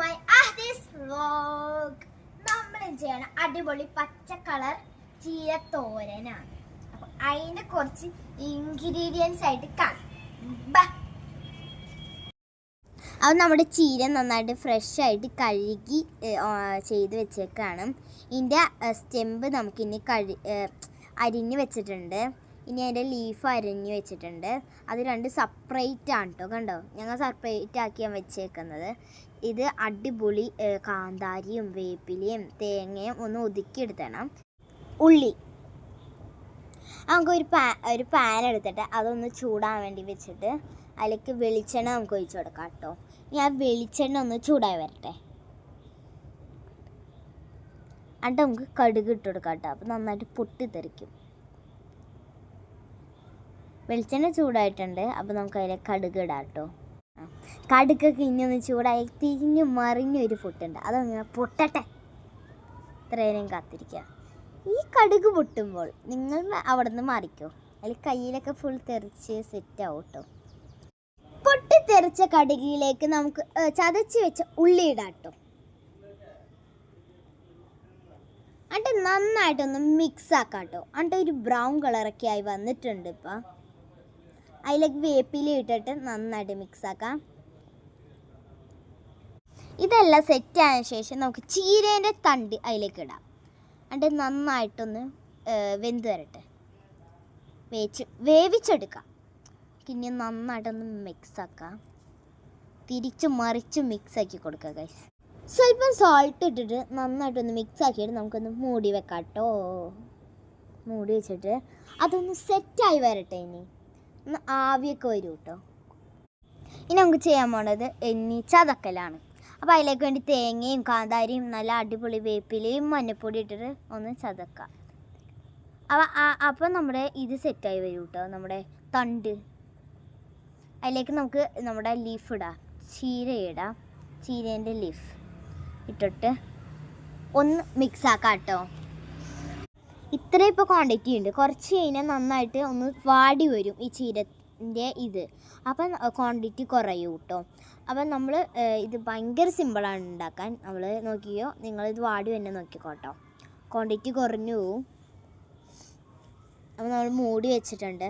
My ആഹ്ദീസ് vlog നമ്മൾ ചെയ്യണം അടിപൊളി പച്ച കളർ ചീരത്തോരനാണ്. അപ്പൊ അതിന്റെ കുറച്ച് ഇൻഗ്രീഡിയൻസ് ആയിട്ട് കാണാം. അത് നമ്മുടെ ചീര നന്നായിട്ട് ഫ്രഷ് ആയിട്ട് കഴുകി ചെയ്ത് വെച്ചേക്കാണ്. ഇതിന്റെ സ്റ്റെമ്പ് നമുക്കിനി കഴി അരിഞ്ഞ് വെച്ചിട്ടുണ്ട്. ഇനി അതിന്റെ ലീഫ് അരിഞ്ഞ് വെച്ചിട്ടുണ്ട്. അത് രണ്ട് സെപ്പറേറ്റ് ആണ് കേട്ടോ കണ്ടോ? ഞങ്ങൾ സെപ്പറേറ്റ് ആക്കിയാണ് വെച്ചേക്കുന്നത്. ഇത് അടിപൊളി കാന്താരിയും വേപ്പിലയും തേങ്ങയും ഒന്ന് ഒതുക്കിയെടുത്തണം ഉള്ളി. നമുക്ക് ഒരു പാ ഒരു പാൻ എടുത്തിട്ട് അതൊന്ന് ചൂടാൻ വേണ്ടി വെച്ചിട്ട് അതിലേക്ക് വെളിച്ചെണ്ണ നമുക്ക് ഒഴിച്ചു കൊടുക്കാം കേട്ടോ ഇനി ആ വെളിച്ചെണ്ണ ഒന്ന് ചൂടായി വരട്ടെ. എന്നിട്ട് നമുക്ക് കടുക് ഇട്ട് കൊടുക്കാം കേട്ടോ അപ്പം നന്നായിട്ട് പൊട്ടിത്തെറിക്കും. വെളിച്ചെണ്ണ ചൂടായിട്ടുണ്ട് അപ്പോൾ നമുക്ക് അതിലെ കടുക് ഇടാം കേട്ടോ കടുക്കൊക്കെ കടുകൊക്കെ ഇനി ഒന്ന് ചൂടായി തിരിഞ്ഞു മറിഞ്ഞൊരു പൊട്ടുണ്ട്. അതങ്ങനെ പൊട്ടട്ടെ. ഇത്രയും കാത്തിരിക്കുക ഈ കടുക് പൊട്ടുമ്പോൾ നിങ്ങൾ അവിടെ നിന്ന് മാറിക്കോ. അതിൽ കയ്യിലൊക്കെ ഫുൾ തെറിച്ച് സെറ്റ് ആവും കേട്ടോ പൊട്ടിത്തെറിച്ച കടുകിലേക്ക് നമുക്ക് ചതച്ച് വെച്ച ഉള്ളി ഇടാം കേട്ടോ എന്നിട്ട് നന്നായിട്ടൊന്ന് മിക്സ് ആക്കാം കേട്ടോ എന്നിട്ട് ഒരു ബ്രൗൺ കളറൊക്കെ ആയി വന്നിട്ടുണ്ട് ഇപ്പം. അതിലേക്ക് വേപ്പില ഇട്ടിട്ട് നന്നായിട്ട് മിക്സ് ആക്കാം. ഇതെല്ലാം സെറ്റ് ആയതിനു ശേഷം നമുക്ക് ചീരേന്റെ തണ്ട് അതിലേക്ക് ഇടാം. അണ്ട് നന്നായിട്ടൊന്ന് വെന്ത് വരട്ടെ. വേച്ച് വേവിച്ചെടുക്കാം. പിന്നെ നന്നായിട്ടൊന്ന് മിക്സ് ആക്കാം. തിരിച്ച് മറിച്ച് മിക്സ് ആക്കി കൊടുക്കുക ഗൈസ് സ്വല്പം സോൾട്ട് ഇട്ടിട്ട് നന്നായിട്ടൊന്ന് മിക്സ് ആക്കിയിട്ട് നമുക്കൊന്ന് മൂടി വെക്കാം കേട്ടോ മൂടി വെച്ചിട്ട് അതൊന്ന് സെറ്റായി വരട്ടെ ഇനി. ഒന്ന് ആവിയൊക്കെ വരും കേട്ടോ ഇനി നമുക്ക് ചെയ്യാൻ പോണത് എണ്ണി ചതക്കലാണ്. അപ്പോൾ അതിലേക്ക് വേണ്ടി തേങ്ങയും കാന്താരിയും നല്ല അടിപൊളി വേപ്പിലയും മഞ്ഞപ്പൊടി ഇട്ടിട്ട് ഒന്ന് ചതക്കാം. അപ്പോൾ അപ്പോൾ നമ്മുടെ ഇത് സെറ്റായി വരും കേട്ടോ നമ്മുടെ തണ്ട്. അതിലേക്ക് നമുക്ക് നമ്മുടെ ലീഫ് ഇടാം. ചീര ഇടാം. ചീരേന്റെ ലീഫ് ഇട്ടിട്ട് ഒന്ന് മിക്സ് ആക്കാം കേട്ടോ ഇത്ര ഇപ്പോൾ ക്വാണ്ടിറ്റി ഉണ്ട് കുറച്ച് കഴിഞ്ഞാൽ നന്നായിട്ട് ഒന്ന് വാടി വരും ഈ ചീരന്റെ ഇത്. അപ്പം ക്വാണ്ടിറ്റി കുറയും കേട്ടോ അപ്പം നമ്മൾ ഇത് ഭയങ്കര സിമ്പിളാണ് ഉണ്ടാക്കാൻ നമ്മൾ നോക്കിയോ നിങ്ങളിത് വാടി തന്നെ നോക്കിക്കോട്ടോ. ക്വാണ്ടിറ്റി കുറഞ്ഞു പോവും. അപ്പോൾ നമ്മൾ മൂടി വെച്ചിട്ടുണ്ട്.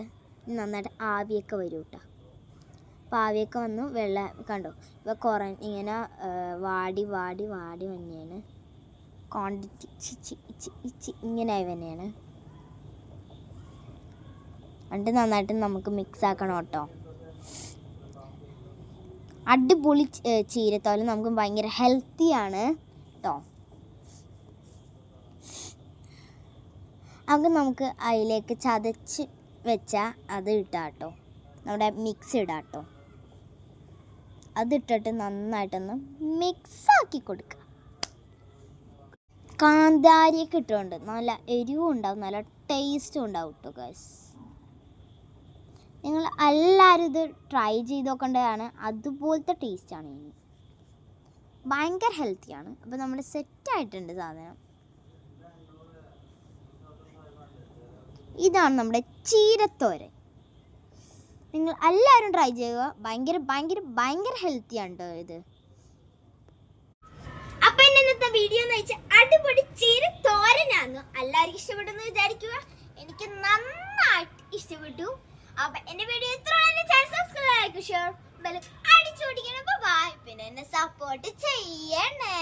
നന്നായിട്ട് ആവിയൊക്കെ വരും കേട്ടോ അപ്പോൾ ആവിയൊക്കെ വന്നു വെള്ളം കണ്ടോ? ഇപ്പോൾ കുറ ഇങ്ങനെ വാടി വാടി വാടി തന്നെയാണ് ക്വാണ്ടിറ്റി ഇച്ചി ഇച്ചി ഇച്ചി തന്നെയാണ്. എന്നിട്ട് നന്നായിട്ട് നമുക്ക് മിക്സ് ആക്കണം കേട്ടോ. അടിപൊളി ചീരത്തോലും നമുക്ക് ഭയങ്കര ഹെൽത്തിയാണ് കേട്ടോ അത് നമുക്ക് അതിലേക്ക് ചതച്ച് വെച്ചാൽ അത് ഇട്ടാം കേട്ടോ നമ്മുടെ മിക്സ് ഇടാം കേട്ടോ അതിട്ടിട്ട് നന്നായിട്ടൊന്ന് മിക്സ് ആക്കി കൊടുക്കുക കാന്താരിയൊക്കെ ഇട്ടുകൊണ്ട് നല്ല എരിവും ഉണ്ടാവും നല്ല ടേസ്റ്റും ഉണ്ടാവും കേട്ടോ ഗൈസ് നിങ്ങൾ എല്ലാവരും ഇത് ട്രൈ ചെയ്ത് നോക്കേണ്ടതാണ്. അതുപോലത്തെ ടേസ്റ്റാണ് ഇനി. ഭയങ്കര ഹെൽത്തിയാണ് അപ്പോൾ നമ്മൾ സെറ്റായിട്ടുണ്ട് സാധനം. ഇതാണ് നമ്മുടെ ചീരത്തോരൻ. നിങ്ങൾ എല്ലാവരും ട്രൈ ചെയ്യുക. ഭയങ്കര ഭയങ്കര ഭയങ്കര ഹെൽത്തിയാണ് കേട്ടോ ഇത്. ഷെയർ ബെൽ അടിച്ചോടിക്കണം ബൈ പിന്നെ എന്നെ സപ്പോർട്ട് ചെയ്യണേ.